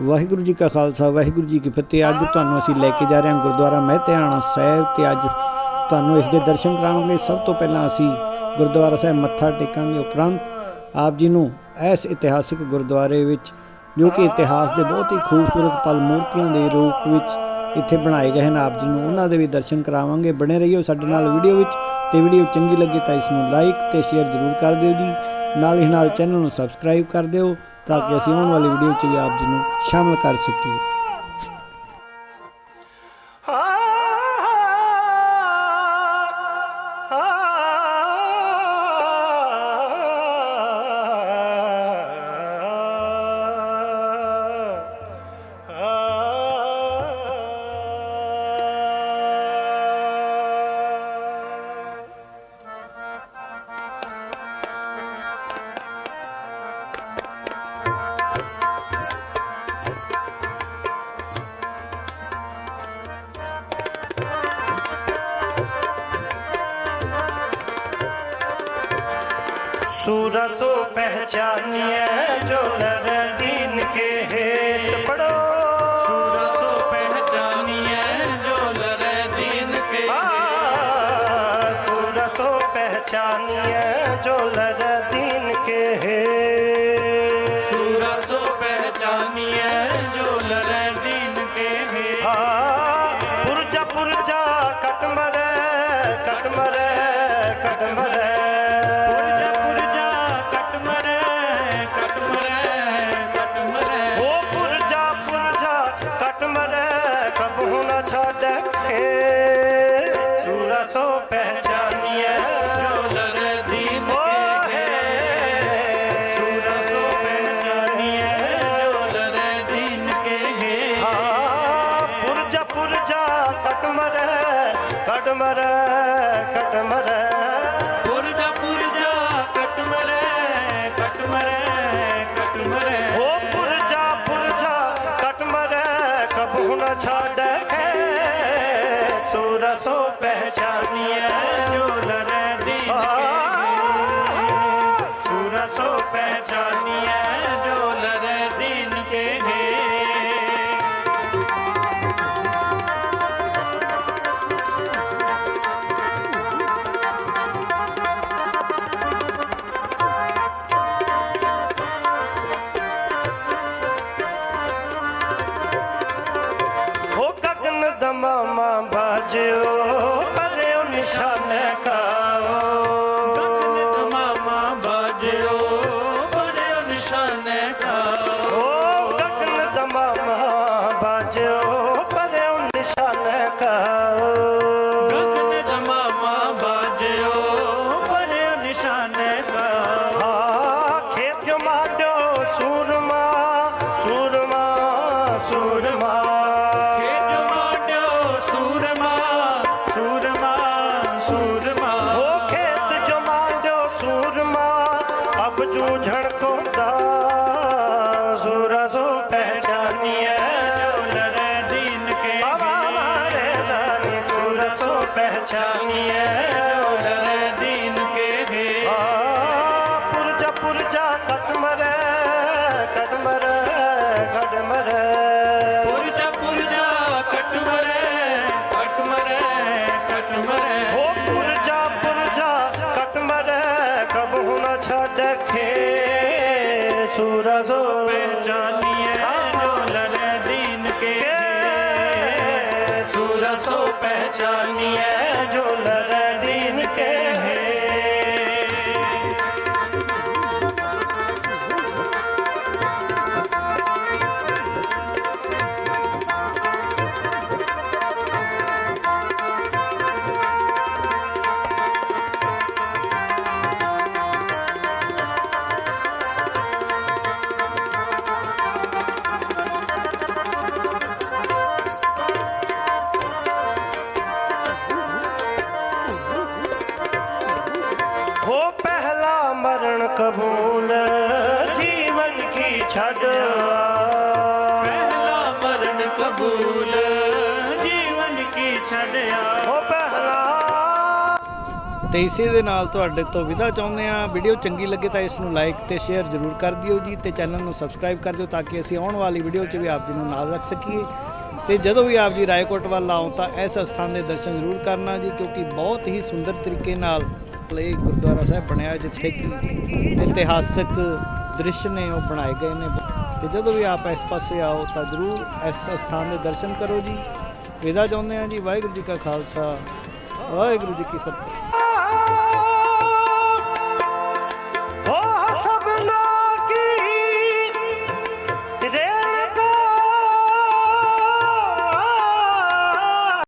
ਵਾਹਿਗੁਰੂ ਜੀ ਕਾ ਖਾਲਸਾ, ਵਾਹਿਗੁਰੂ ਜੀ ਕੀ ਫਤਿਹ। ਅੱਜ ਤੁਹਾਨੂੰ ਅਸੀਂ ਲੈ ਕੇ ਜਾ ਰਹੇ ਹਾਂ ਗੁਰਦੁਆਰਾ ਮਹਿਤਿਆਣਾ ਸਾਹਿਬ ਤੇ ਅੱਜ ਤੁਹਾਨੂੰ ਇਸ ਦੇ ਦਰਸ਼ਨ ਕਰਾਵਾਂਗੇ। ਸਭ ਤੋਂ ਪਹਿਲਾਂ ਅਸੀਂ ਗੁਰਦੁਆਰਾ ਸਾਹਿਬ ਮੱਥਾ ਟੇਕਾਂਗੇ ਉਪਰੰਤ। ਆਪ ਜੀ ਨੂੰ ਇਸ ਇਤਿਹਾਸਿਕ ਗੁਰਦੁਆਰੇ ਵਿੱਚ, ਜੋ ਕਿ ਇਤਿਹਾਸ ਦੇ ਬਹੁਤ ਹੀ ਖੂਬਸੂਰਤ ਪਲ ਮੂਰਤੀਆਂ ਦੇ ਰੂਪ ਵਿੱਚ ਇੱਥੇ ਬਣਾਏ ਗਏ ਹਨ, ਆਪ ਜੀ ਨੂੰ ਉਹਨਾਂ ਦੇ ਵੀ ਦਰਸ਼ਨ ਕਰਾਵਾਂਗੇ। ਬਣੇ ਰਹੀਓ ਸਾਡੇ ਨਾਲ ਵੀਡੀਓ ਵਿੱਚ। ਤੇ ਵੀਡੀਓ ਚੰਗੀ ਲੱਗੇ ਤਾਂ ਇਸ ਨੂੰ ਲਾਈਕ ਤੇ ਸ਼ੇਅਰ ਜ਼ਰੂਰ ਕਰ ਦਿਓ ਜੀ। ਨਾਲ ਹੀ ਨਾਲ ਚੈਨਲ ਨੂੰ ਸਬਸਕ੍ਰਾਈਬ ਕਰ ਦਿਓ। ਤਾਂ ਕਿ ਅਸੀਂ ਆਉਣ ਵਾਲੀ ਵੀਡੀਓ 'ਚ ਵੀ ਆਪ ਜੀ ਨੂੰ ਸ਼ਾਮਲ ਕਰ ਸਕੀਏ। सूरसो पहचानिए जो नर दीन के हेत पढ़ो सूरसो पहचानिए जो लरे दीन के आ, सूरसो पहचानिए जो नर दीन के हेत सूरसो पहचानिए ਕੇ ਸੂਰਾ ਸੋ ਪਹਿਚਾਨੀਏ ਜੋ ਲੜੇ ਦੀਪ ਕੇ ਹੈ ਸੂਰਾ ਪੁਰਜਾ ਪੁਰਜਾ ਕਟਮਰ ਕਟਮਰ ਕਟਮਰ ਕਟਮਰ ਕਟਮਰ ਪੁਰਜਾ ਪੁਰਜਾ ਕਟਮਰ ਕਬੂ ਨਾ ਛੱਡ ਕੇ सूरसो पहचानिए जो लरे दीन सूरसो पहचानिए जो लरे दीन के है। हो ਭਜਿਓ ਪਰਿਓ ਨਿਸ਼ਾਨ ਮਾਮਾ ਭਜਿਓ ਪਰਿਓ ਨਿਸ਼ਾਨ पहचानिए ਛੱਡ ਤੇ ਇਸੇ ਦੇ ਨਾਲ ਤੁਹਾਡੇ ਤੋਂ ਵਿਦਾ ਚਾਹੁੰਦੇ ਆ ਵੀਡੀਓ ਚੰਗੀ ਲੱਗੇ ਤਾਂ ਇਸ ਨੂੰ ਲਾਈਕ ਤੇ ਸ਼ੇਅਰ ਜ਼ਰੂਰ ਕਰ ਦਿਓ ਜੀ ਤੇ ਚੈਨਲ ਨੂੰ ਸਬਸਕ੍ਰਾਈਬ ਕਰ ਦਿਓ ਤਾਂ ਕਿ ਅਸੀਂ ਆਉਣ ਵਾਲੀ ਵੀਡੀਓ 'ਚ ਵੀ ਆਪ ਜੀ ਨੂੰ ਨਾਲ ਰੱਖ ਸਕੀਏ। ਤੇ ਜਦੋਂ ਵੀ ਆਪ ਜੀ ਰਾਏਕੋਟ ਵੱਲ ਆਉਂ ਤਾਂ ਇਸ ਸਥਾਨ ਦੇ ਦਰਸ਼ਨ ਜ਼ਰੂਰ ਕਰਨਾ ਜੀ ਕਿਉਂਕਿ ਬਹੁਤ ਹੀ ਸੁੰਦਰ ਤਰੀਕੇ ਨਾਲ ਪਲੇ ਗੁਰਦੁਆਰਾ ਸਾਹਿਬ ਬਣਿਆ ਜਿੱਥੇ ਕਿ ਇਤਿਹਾਸਕ ਦ੍ਰਿਸ਼ ਨੇ ਉਹ ਬਣਾਏ ਗਏ ਨੇ। ਤੇ ਜਦੋਂ ਵੀ ਆਪ ਇਸ ਪਾਸੇ ਆਓ ਤਾਂ ਜ਼ਰੂਰ ਇਸ ਸਥਾਨ ਦੇ ਦਰਸ਼ਨ ਕਰੋ ਜੀ। ਵਿਦਾ ਚਾਹੁੰਦੇ ਹਾਂ ਜੀ, ਵਾਹਿਗੁਰੂ ਜੀ ਕਾ ਖਾਲਸਾ, ਵਾਹਿਗੁਰੂ ਜੀ ਕੀ ਫਤਿਹ।